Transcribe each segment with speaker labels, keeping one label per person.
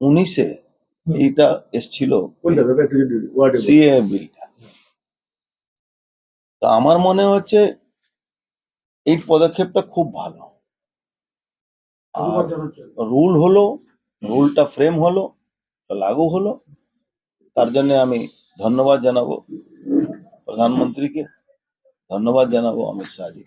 Speaker 1: উনিশে এইটা এসছিল। সিএ বিলটা তো আমার মনে হচ্ছে এই পদক্ষেপটা খুব ভালো। আর রুল হলো রুলটা ফ্রেম হলো লাগু হলো। তার জন্য আমি ধন্যবাদ জানাব প্রধানমন্ত্রীকে ধন্যবাদ জানাব অমিত শাহজি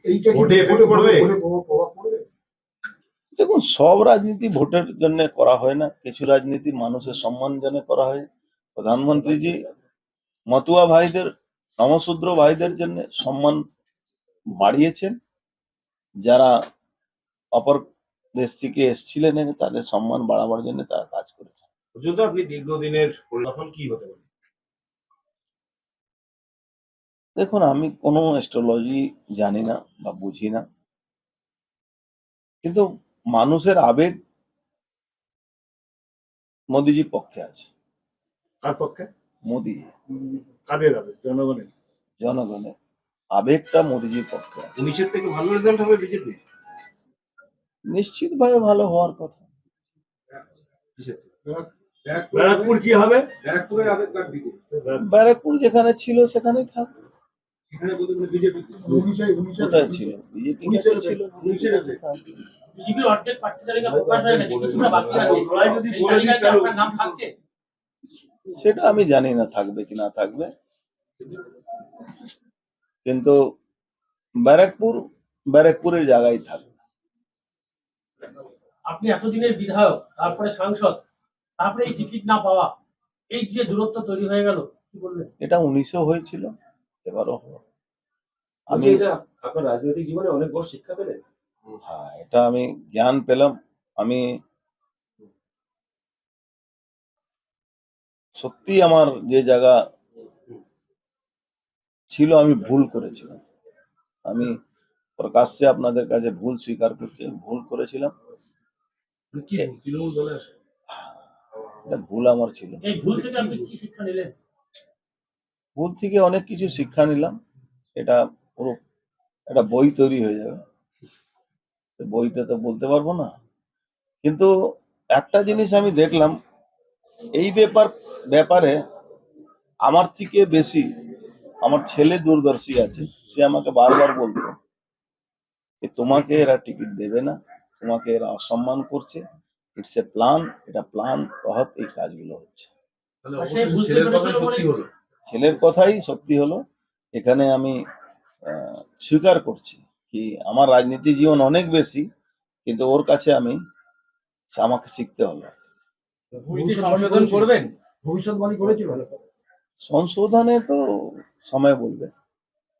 Speaker 1: সব রাজনীতি ভোটের জন্য করা হয় না। কিছু রাজনীতি মানুষের সম্মান জন্য করা হয়। প্রধানমন্ত্রীজি মতুয়া ভাইদের নমশূদ্র ভাইদের জন্য সম্মান বাড়িয়েছেন। যারা অপর দেশ থেকে এসছিলেন তাদের সম্মান বাড়াবার জন্য তারা কাজ করেছেন।
Speaker 2: পর্যন্ত আপনি দীর্ঘদিনের ফলাফল কি হতে পারে?
Speaker 1: দেখুন আমি কোনো অ্যাস্ট্রোলজি জানি না বা বুঝি না। কিন্তু মানুষের আবেগ মোদিজির পক্ষে আছে।
Speaker 3: কার পক্ষে?
Speaker 1: মোদি।
Speaker 3: কাদের হবে জনগণের।
Speaker 1: জনগণের। আবেগটা মোদিজির পক্ষে আছে।
Speaker 2: উনিশের থেকে ভালো রেজাল্ট হবে বিজেপি?
Speaker 1: নিশ্চিতভাবে ভালো হওয়ার কথা।
Speaker 3: ব্যারাকপুর। কি হবে?
Speaker 2: ব্যারাকপুরের আবেগ কার দিকে?
Speaker 1: ব্যারাকপুর যেখানে ছিল সেখানেই থাক।
Speaker 2: এখানে বলতে বিজেপি
Speaker 1: কোথায় ছিল? বিজেপি ছিল।
Speaker 4: বিজেপির অর্ধেক প্রার্থী তালিকা প্রকাশ হয়ে গেছে কিছুটা বাকি আছে।
Speaker 2: যদি
Speaker 4: সেই
Speaker 2: বলে দিই
Speaker 4: তালিকায় কি
Speaker 2: তাহলে-
Speaker 4: আপনার নাম থাকছে?
Speaker 1: সেটা আমি জানি না থাকবে কি না থাকবে। কিন্তু ব্যারাকপুর ব্যারাকপুরের জায়গায় থাকবে।
Speaker 4: আপনি এতদিনের বিধায়ক তারপরে সাংসদ তারপরে এই টিকিট না পাওয়া এই যে দূরত্ব তৈরি হয়ে গেল কি বললেন
Speaker 1: এটা উনিশও হয়েছিল এবারও আমি
Speaker 2: আমি আপনার রাজনৈতিক জীবনে অনেক বড় শিক্ষা পেলেন।
Speaker 1: হ্যাঁ এটা আমি জ্ঞান পেলাম। আমি সত্যি আমার যে জায়গা ছিল আমি ভুল করেছিলাম। আমি প্রকাশ্যে আপনাদের কাছে ভুল স্বীকার করছি ভুল করেছিলাম। এটা ভুল আমার ছিল।
Speaker 4: ভুল থেকে
Speaker 1: অনেক কিছু শিক্ষা নিলাম। এটা পুরো একটা বই তৈরি হয়ে যাবে। বইটা তো বলতে পারব না। কিন্তু একটা জিনিস আমি দেখলাম এই ব্যাপার ব্যাপারে আমার থেকে বেশি আমার ছেলে দূরদর্শী আছে। সে আমাকে বারবার বলতো যে তোমাকে এরা টিকিট দেবে না তোমাকে এরা অসম্মান করছে ইটস এ প্ল্যান এটা প্ল্যান তহত এই কাজগুলো হচ্ছে।
Speaker 2: ছেলের
Speaker 1: কথাই সত্যি হলো। এখানে আমি আহ, স্বীকার করছি। কি আমার রাজনীতি জীবন অনেক বেশি কিন্তু ওর কাছে আমি আমাকে শিখতে হলো
Speaker 4: সংশোধন করবেন
Speaker 3: ভবিষ্যৎবাণী করেছিল?
Speaker 1: সংশোধনে তো সময় বলবে।